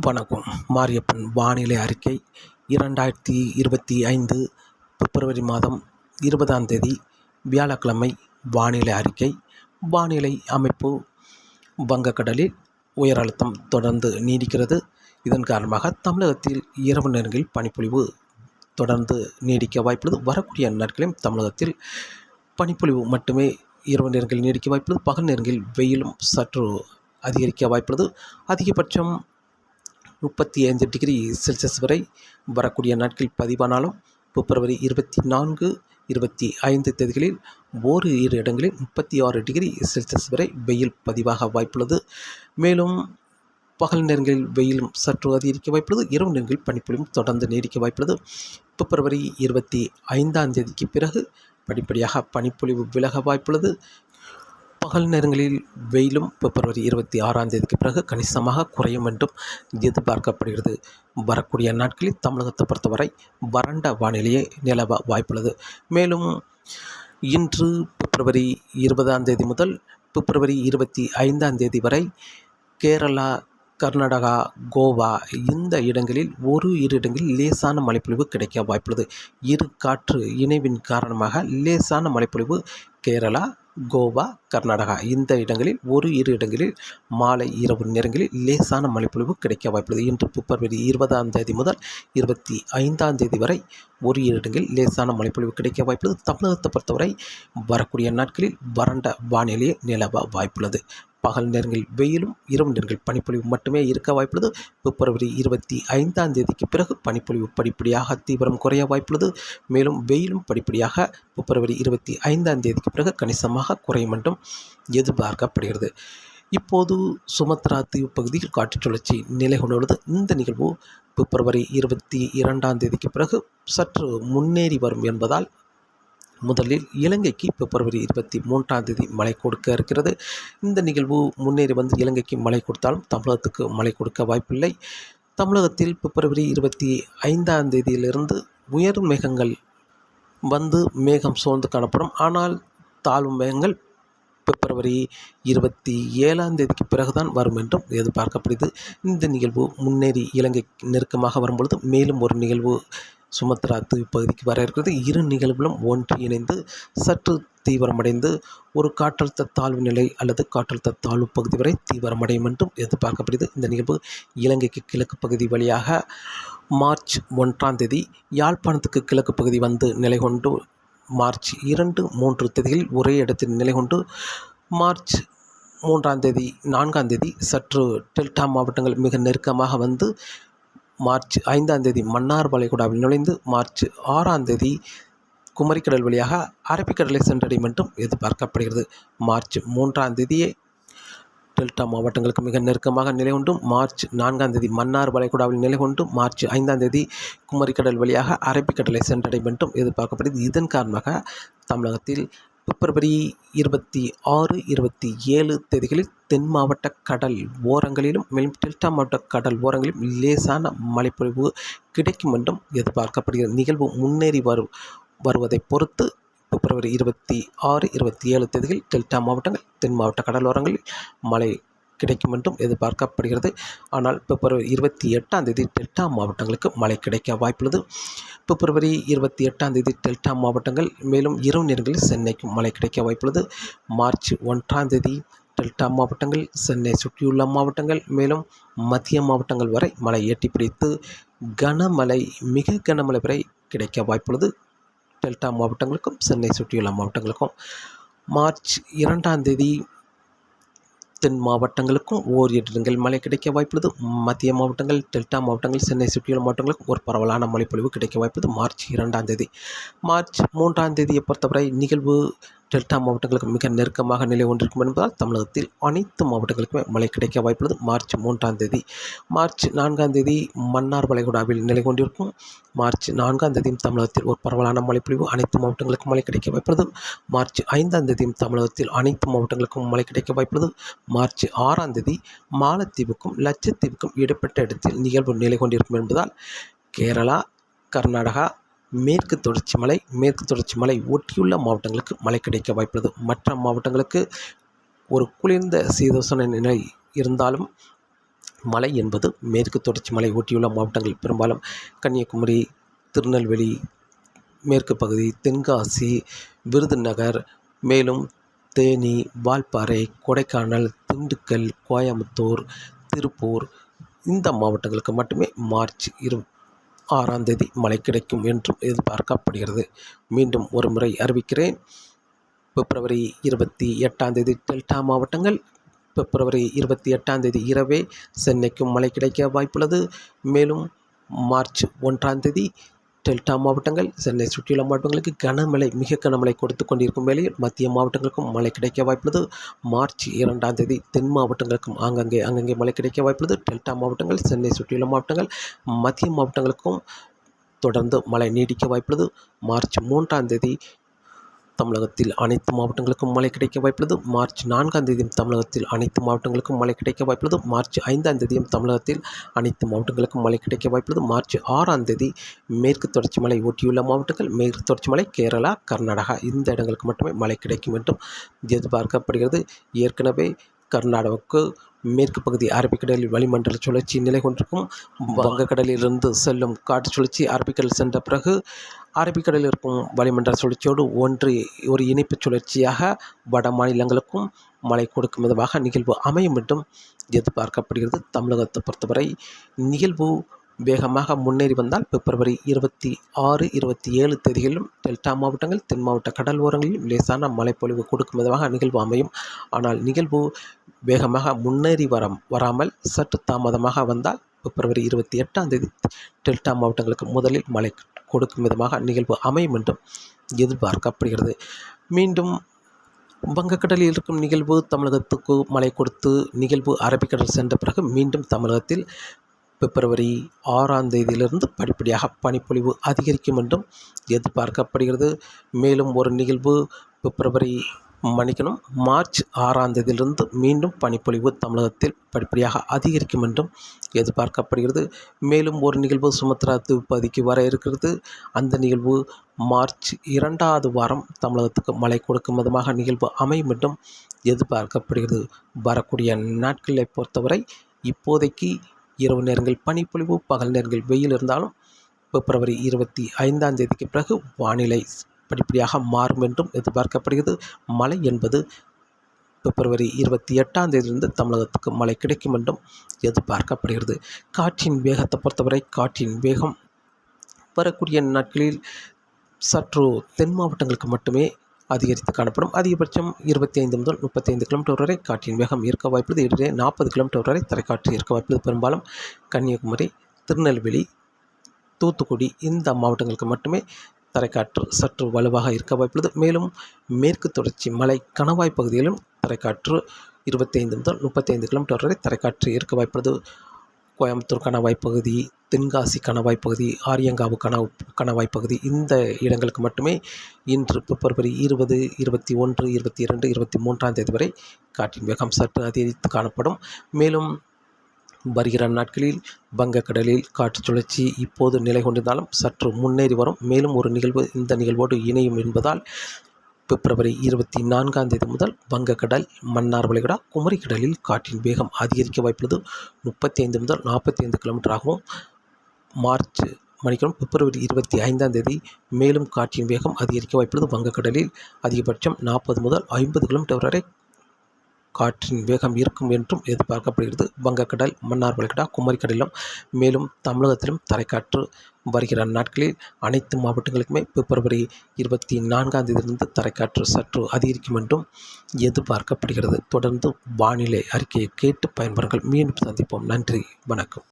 வணக்கம். மாரியப்பன் வானிலை அறிக்கை இரண்டாயிரத்தி இருபத்தி ஐந்து பிப்ரவரி மாதம் இருபதாம் தேதி வியாழக்கிழமை வானிலை அறிக்கை வானிலை அமைப்பு வங்கக்கடலில் உயர் அழுத்தம் தொடர்ந்து நீடிக்கிறது. இதன் காரணமாக தமிழகத்தில் இரவு நேரங்களில் பனிப்பொழிவு தொடர்ந்து நீடிக்க வாய்ப்புள்ளது. வரக்கூடிய நாட்களிலும் தமிழகத்தில் பனிப்பொழிவு மட்டுமே இரவு நேரங்களில் நீடிக்க வாய்ப்புள்ளது. பகல் நேரங்களில் வெயிலும் சற்று அதிகரிக்க வாய்ப்புள்ளது. அதிகபட்சம் முப்பத்தி ஐந்து டிகிரி செல்சியஸ் வரை வரக்கூடிய நாட்கள் பதிவானாலும் பிப்ரவரி இருபத்தி நான்கு இருபத்தி ஐந்து தேதிகளில் ஓரு இரு இடங்களில் முப்பத்தி ஆறு டிகிரி செல்சியஸ் வரை வெயில் பதிவாக வாய்ப்புள்ளது. மேலும் பகல் நேரங்களில் வெயிலும் சற்று அதிகரிக்க வாய்ப்புள்ளது. இரவு நேரங்களில் பனிப்பொழிவும் தொடர்ந்து நீடிக்க வாய்ப்புள்ளது. பிப்ரவரி இருபத்தி ஐந்தாம் தேதிக்கு பிறகு படிப்படியாக பனிப்பொழிவு விலக வாய்ப்புள்ளது. பகல் நேரங்களில் வெயிலும் பிப்ரவரி இருபத்தி ஆறாம் தேதிக்கு பிறகு கணிசமாக குறையும் என்றும் எதிர்பார்க்கப்படுகிறது. வரக்கூடிய நாட்களில் தமிழகத்தை பொறுத்தவரை வறண்ட வானிலையே நிலவ வாய்ப்புள்ளது. மேலும் இன்று பிப்ரவரி இருபதாம் தேதி முதல் பிப்ரவரி இருபத்தி ஐந்தாம் தேதி வரை கேரளா கர்நாடகா கோவா இந்த இடங்களில் ஒரு இரு இடங்களில் லேசான மழைப்பொழிவு கிடைக்க வாய்ப்புள்ளது. இரு காற்று இணைவின் காரணமாக லேசான மழைப்பொழிவு கேரளா கோவா கர்நாடகா. இந்த இடங்களில் ஒரு இரு இடங்களில் மாலை இரவு நேரங்களில் லேசான மழைப்பொழிவு கிடைக்க வாய்ப்புள்ளது. இன்று பிப்ரவரி இருபதாம் தேதி முதல் இருபத்தி ஐந்தாம் தேதி வரை ஒரு இரு இடங்களில் லேசான மழைப்பொழிவு கிடைக்க வாய்ப்புள்ளது. தமிழகத்தை பொறுத்தவரை வரக்கூடிய நாட்களில் வறண்ட வானிலையே நிலவ வாய்ப்புள்ளது. பகல் நேரங்களில் வெயிலும் இரவு நேரங்களில் பனிப்பொழிவு மட்டுமே இருக்க வாய்ப்புள்ளது. பிப்ரவரி இருபத்தி ஐந்தாம் தேதிக்கு பிறகு பனிப்பொழிவு படிப்படியாக தீவிரம் குறைய வாய்ப்புள்ளது. மேலும் வெயிலும் படிப்படியாக பிப்ரவரி இருபத்தி ஐந்தாம் தேதிக்கு பிறகு கணிசமாக குறையும் என்றும் எதிர்பார்க்கப்படுகிறது. இப்போது சுமத்ரா தீவு பகுதியில் காற்றுச் சுழற்சி நிலை கொண்டுள்ளது இந்த நிகழ்வு பிப்ரவரி இருபத்தி இரண்டாம் தேதிக்கு பிறகு சற்று முன்னேறி வரும் என்பதால் முதலில் இலங்கைக்கு பிப்ரவரி இருபத்தி மூன்றாம் தேதி மழை கொடுக்க இருக்கிறது. இந்த நிகழ்வு முன்னேறி வந்து இலங்கைக்கு மழை கொடுத்தாலும் தமிழகத்துக்கு மழை கொடுக்க வாய்ப்பில்லை. தமிழகத்தில் பிப்ரவரி இருபத்தி ஐந்தாம் தேதியிலிருந்து உயர் மேகங்கள் வந்து மேகம் சூழ்ந்து காணப்படும். ஆனால் தாழ்வு மேகங்கள் பிப்ரவரி இருபத்தி ஏழாம் தேதிக்கு பிறகுதான் வரும் என்றும் எதிர்பார்க்கப்படுது. இந்த நிகழ்வு முன்னேறி இலங்கை நெருக்கமாக வரும்பொழுது மேலும் ஒரு நிகழ்வு சுமத்ரா தீவு பகுதிக்கு வர இருக்கிறது. இரு நிகழ்வுகளும் ஒன்று இணைந்து சற்று தீவிரமடைந்து ஒரு காற்றழுத்த தாழ்வு நிலை அல்லது காற்றழுத்த தாழ்வு பகுதி வரை தீவிரமடையும் என்றும் எதிர்பார்க்கப்படுகிறது. இந்த நிகழ்வு இலங்கைக்கு கிழக்கு பகுதி வழியாக மார்ச் ஒன்றாம் தேதி யாழ்ப்பாணத்துக்கு கிழக்கு பகுதி வந்து நிலை கொண்டு மார்ச் இரண்டு மூன்று தேதிகளில் ஒரே இடத்தில் நிலை கொண்டு மார்ச் மூன்றாம் தேதி நான்காம் தேதி சற்று டெல்டா மாவட்டங்கள் மிக நெருக்கமாக வந்து மார்ச் ஐந்தாம் தேதி மன்னார் வளைகுடாவில் நுழைந்து மார்ச் ஆறாம் தேதி குமரிக்கடல் வழியாக அரபிக்கடலை சென்றடையும் என்றும் எதிர்பார்க்கப்படுகிறது. மார்ச் மூன்றாம் தேதியே டெல்டா மாவட்டங்களுக்கு மிக நெருக்கமாக நிலை கொண்டும் மார்ச் நான்காம் தேதி மன்னார் வளைகுடாவில் நிலை கொண்டும் மார்ச் ஐந்தாம் தேதி குமரிக்கடல் வழியாக அரபிக்கடலை சென்றடையும் என்றும் எதிர்பார்க்கப்படுகிறது. இதன் காரணமாக தமிழகத்தில் பிப்ரவரி இருபத்தி ஆறு இருபத்தி ஏழு தேதிகளில் தென் மாவட்ட கடல் ஓரங்களிலும் மேலும் டெல்டா மாவட்ட கடல் ஓரங்களிலும் லேசான மழைப்பொழிவு கிடைக்கும் என்றும் எதிர்பார்க்கப்படுகிறது. நிகழ்வு முன்னேறி வரும் வருவதை பொறுத்து பிப்ரவரி இருபத்தி ஆறு இருபத்தி ஏழு தேதிகளில் டெல்டா மாவட்டங்கள் தென் மாவட்ட கடலோரங்களில் மழை கிடைக்கும் என்றும் எதிர்பார்க்கப்படுகிறது. ஆனால் பிப்ரவரி இருபத்தி எட்டாம் தேதி டெல்டா மாவட்டங்களுக்கு மழை கிடைக்க வாய்ப்புள்ளது. பிப்ரவரி இருபத்தி எட்டாம் தேதி டெல்டா மாவட்டங்கள் மேலும் இரவு நேரங்களில் சென்னைக்கும் மழை கிடைக்க வாய்ப்புள்ளது. மார்ச் ஒன்றாம் தேதி டெல்டா மாவட்டங்கள் சென்னை சுற்றியுள்ள மாவட்டங்கள் மேலும் மத்திய மாவட்டங்கள் வரை மழை எட்டி பிடித்து கனமழை மிக கனமழை வரை கிடைக்க வாய்ப்புள்ளது. டெல்டா மாவட்டங்களுக்கும் சென்னை சுற்றியுள்ள மாவட்டங்களுக்கும். மார்ச் இரண்டாம் தேதி தென் மாவட்டங்களுக்கும் ஓரிரு இடங்கள் மழை கிடைக்க வாய்ப்புள்ளது. மத்திய மாவட்டங்கள் டெல்டா மாவட்டங்கள் சென்னை சுற்றியுள்ள மாவட்டங்களுக்கும் ஒரு பரவலான மழைப்பொழிவு கிடைக்க வாய்ப்புள்ளது. மார்ச் இரண்டாம் தேதி. மார்ச் மூன்றாம் தேதியை பொறுத்தவரை நிகழ்வு டெல்டா மாவட்டங்களுக்கு மிக நெருக்கமாக நிலை கொண்டிருக்கும் என்பதால் தமிழகத்தில் அனைத்து மாவட்டங்களுக்குமே மழை கிடைக்க வாய்ப்புள்ளது. மார்ச் மூன்றாம் தேதி மார்ச் நான்காம் தேதி மன்னார் வளைகுடாவில் நிலை கொண்டிருக்கும். மார்ச் நான்காம் தேதியும் தமிழகத்தில் ஒரு பரவலான மழைப்பொழிவு அனைத்து மாவட்டங்களுக்கும் மழை கிடைக்க வாய்ப்புள்ளது. மார்ச் ஐந்தாம் தேதியும் தமிழகத்தில் அனைத்து மாவட்டங்களுக்கும் மழை கிடைக்க வாய்ப்புள்ளது. மார்ச் ஆறாம் தேதி மாலத்தீவுக்கும் லட்சத்தீவுக்கும் இடைப்பட்ட இடத்தில் நிகழ்வு நிலை கொண்டிருக்கும் என்பதால் கேரளா கர்நாடகா மேற்கு தொடர்ச்சி மலை மேற்கு தொடர்ச்சி மலை ஒட்டியுள்ள மாவட்டங்களுக்கு மழை கிடைக்க வாய்ப்புள்ளது. மற்ற மாவட்டங்களுக்கு ஒரு குளிர்ந்த சீதோசன நிலை இருந்தாலும் மழை என்பது மேற்கு தொடர்ச்சி மலை ஒட்டியுள்ள மாவட்டங்கள். பெரும்பாலும் கன்னியாகுமரி திருநெல்வேலி மேற்கு பகுதி தென்காசி விருதுநகர் மேலும் தேனி வால்பாறை கொடைக்கானல் திண்டுக்கல் கோயம்புத்தூர் திருப்பூர் இந்த மாவட்டங்களுக்கு மட்டுமே மார்ச் இரு ஆறாம் தேதி மழை கிடைக்கும் என்றும் எதிர்பார்க்கப்படுகிறது. மீண்டும் ஒரு முறை அறிவிக்கிறேன். பிப்ரவரி இருபத்தி எட்டாம் தேதி டெல்டா மாவட்டங்கள் பிப்ரவரி இருபத்தி எட்டாம் தேதி இரவே சென்னைக்கும் மழை கிடைக்க வாய்ப்புள்ளது. மேலும் மார்ச் ஒன்றாம் தேதி டெல்டா மாவட்டங்கள் சென்னை சுற்றியுள்ள மாவட்டங்களுக்கு கனமழை மிக கனமழை கொடுத்து கொண்டிருக்கும் வேளையில் மத்திய மாவட்டங்களுக்கும் மழை கிடைக்க வாய்ப்புள்ளது. மார்ச் இரண்டாம் தேதி தென் மாவட்டங்களுக்கும் ஆங்கங்கே அங்கங்கே மழை கிடைக்க வாய்ப்புள்ளது. டெல்டா மாவட்டங்கள் சென்னை சுற்றியுள்ள மாவட்டங்கள் மத்திய மாவட்டங்களுக்கும் தொடர்ந்து மழை நீடிக்க வாய்ப்புள்ளது. மார்ச் மூன்றாம் தேதி தமிழகத்தில் அனைத்து மாவட்டங்களுக்கும் மழை கிடைக்க வாய்ப்புள்ளது. மார்ச் நான்காம் தேதியும் தமிழகத்தில் அனைத்து மாவட்டங்களுக்கும் மழை கிடைக்க வாய்ப்புள்ளது. மார்ச் ஐந்தாம் தேதியும் தமிழகத்தில் அனைத்து மாவட்டங்களுக்கும் மழை கிடைக்க வாய்ப்புள்ளது. மார்ச் ஆறாம் தேதி மேற்கு தொடர்ச்சி மலை ஒட்டியுள்ள மாவட்டங்கள். மேற்கு தொடர்ச்சி மலை கேரளா கர்நாடகா இந்த இடங்களுக்கு மட்டுமே மழை கிடைக்கும் என்றும் எதிர்பார்க்கப்படுகிறது. ஏற்கனவே கர்நாடகாவுக்கு மேற்கு பகுதி அரபிக்கடலில் வளிமண்டல சுழற்சி நிலை கொண்டிருக்கும். வங்கக்கடலிலிருந்து செல்லும் காற்று சுழற்சி அரபிக்கடல் சென்ற பிறகு அரபிக்கடலில் இருக்கும் வளிமண்டல சுழற்சியோடு ஒன்று ஒரு இணைப்பு சுழற்சியாக வட மாநிலங்களுக்கும் மழை கொடுக்கும் விதமாக நிகழ்வு அமையும் என்றும் எதிர்பார்க்கப்படுகிறது. தமிழகத்தை பொறுத்தவரை நிகழ்வு வேகமாக முன்னேறி வந்தால் பிப்ரவரி இருபத்தி ஆறு இருபத்தி ஏழு தேதிகளிலும் டெல்டா மாவட்டங்கள் தென் மாவட்ட கடல் ஓரங்களிலும் லேசான மழைப்பொழிவு கொடுக்கும் விதமாக நிகழ்வு அமையும். ஆனால் நிகழ்வு வேகமாக முன்னேறி வர வராமல் சற்று தாமதமாக வந்தால் பிப்ரவரி இருபத்தி எட்டாம் தேதி டெல்டா மாவட்டங்களுக்கு முதலில் மழை கொடுக்கும் விதமாக நிகழ்வு அமையும் என்றும் எதிர்பார்க்கப்படுகிறது. மீண்டும் வங்கக்கடலில் இருக்கும் நிகழ்வு தமிழகத்துக்கு மழை கொடுத்து நிகழ்வு அரபிக்கடல் சென்ற பிறகு மீண்டும் தமிழகத்தில் பிப்ரவரி ஆறாம் தேதியிலிருந்து படிப்படியாக பனிப்பொழிவு அதிகரிக்கும் என்றும் எதிர்பார்க்கப்படுகிறது. மேலும் ஒரு நிகழ்வு பிப்ரவரி மன்னிக்கணும். மார்ச் ஆறாம் தேதியிலிருந்து மீண்டும் பனிப்பொழிவு தமிழகத்தில் படிப்படியாக அதிகரிக்கும் என்றும் எதிர்பார்க்கப்படுகிறது. மேலும் ஒரு நிகழ்வு சுமத்ரா திருப்பதிக்கு வர இருக்கிறது. அந்த நிகழ்வு மார்ச் இரண்டாவது வாரம் தமிழகத்துக்கு மழை கொடுக்கும் விதமாக நிகழ்வு அமையும் என்றும் எதிர்பார்க்கப்படுகிறது. வரக்கூடிய நாட்களை பொறுத்தவரை இப்போதைக்கு இரவு நேரங்கள் பனிப்பொழிவு பகல் நேரங்கள் வெயில் இருந்தாலும் பிப்ரவரி இருபத்தி ஐந்தாம் தேதிக்கு பிறகு வானிலை படிப்படியாக மாறும் என்றும் எதிர்பார்க்கப்படுகிறது. மழை என்பது பிப்ரவரி இருபத்தி எட்டாம் தேதியிலிருந்து தமிழகத்துக்கு மழை கிடைக்கும் என்றும் எதிர்பார்க்கப்படுகிறது. காற்றின் வேகத்தை பொறுத்தவரை காற்றின் வேகம் வரக்கூடிய நாட்களில் சற்று தென் மாவட்டங்களுக்கு மட்டுமே அதிகரித்து காணப்படும். அதிகபட்சம் இருபத்தி ஐந்து முதல் முப்பத்தைந்து கிலோமீட்டர் வரை காற்றின் வேகம் இருக்க வாய்ப்புள்ளது. இடையே நாற்பது கிலோமீட்டர் வரை தரைக்காற்று இருக்க வாய்ப்புள்ளது. பெரும்பாலும் கன்னியாகுமரி திருநெல்வேலி தூத்துக்குடி இந்த மாவட்டங்களுக்கு மட்டுமே தரைக்காற்று சற்று வலுவாக இருக்க வாய்ப்புள்ளது. மேலும் மேற்கு தொடர்ச்சி மலை கணவாய் பகுதியிலும் தரைக்காற்று இருபத்தைந்து முதல் முப்பத்தைந்து கிலோமீட்டர் வரை தரைக்காற்று இருக்க வாய்ப்புள்ளது. கோயம்புத்தூர் கணவாய் பகுதி தென்காசி கணவாய் பகுதி ஆரியங்காவு கண கணவாய் பகுதி இந்த இடங்களுக்கு மட்டுமே இன்று பிப்ரவரி இருபது இருபத்தி ஒன்று இருபத்தி இரண்டு இருபத்தி மூன்றாம் தேதி வரை காற்றின் வேகம் சற்று அதிகரித்து காணப்படும். மேலும் வருகிற நாட்களில் வங்கக்கடலில் காற்று சுழற்சி இப்போது நிலை கொண்டிருந்தாலும் சற்று முன்னேறி வரும். மேலும் ஒரு நிகழ்வு இந்த நிகழ்வோடு இணையும் என்பதால் பிப்ரவரி இருபத்தி நான்காம் தேதி முதல் வங்கக்கடல் மன்னார் வளைகுடா குமரிக்கடலில் காற்றின் வேகம் அதிகரிக்க வாய்ப்புள்ளது. முப்பத்தி ஐந்து முதல் நாற்பத்தி ஐந்து கிலோமீட்டர் ஆகும் மார்ச் மணிக்கணும் பிப்ரவரி இருபத்தி ஐந்தாம் தேதி மேலும் காற்றின் வேகம் அதிகரிக்க வாய்ப்புள்ளது. வங்கக்கடலில் அதிகபட்சம் நாற்பது முதல் ஐம்பது கிலோமீட்டர் வரை காற்றின் வேகம் இருக்கும் என்றும் எதிர்பார்க்கப்படுகிறது. வங்கக்கடல் மன்னார் வளைகுடா குமரிக்கடலிலும் மேலும் தமிழகத்திலும் தரைக்காற்று வருகிற நாட்களில் அனைத்து மாவட்டங்களுக்குமே பிப்ரவரி இருபத்தி நான்காம் தேதியிலிருந்து தரைக்காற்று சற்று அதிகரிக்கும் என்றும் எதிர்பார்க்கப்படுகிறது. தொடர்ந்து வானிலை அறிக்கையை கேட்டு பயன்பெறுங்கள். மீண்டும் சந்திப்போம். நன்றி. வணக்கம்.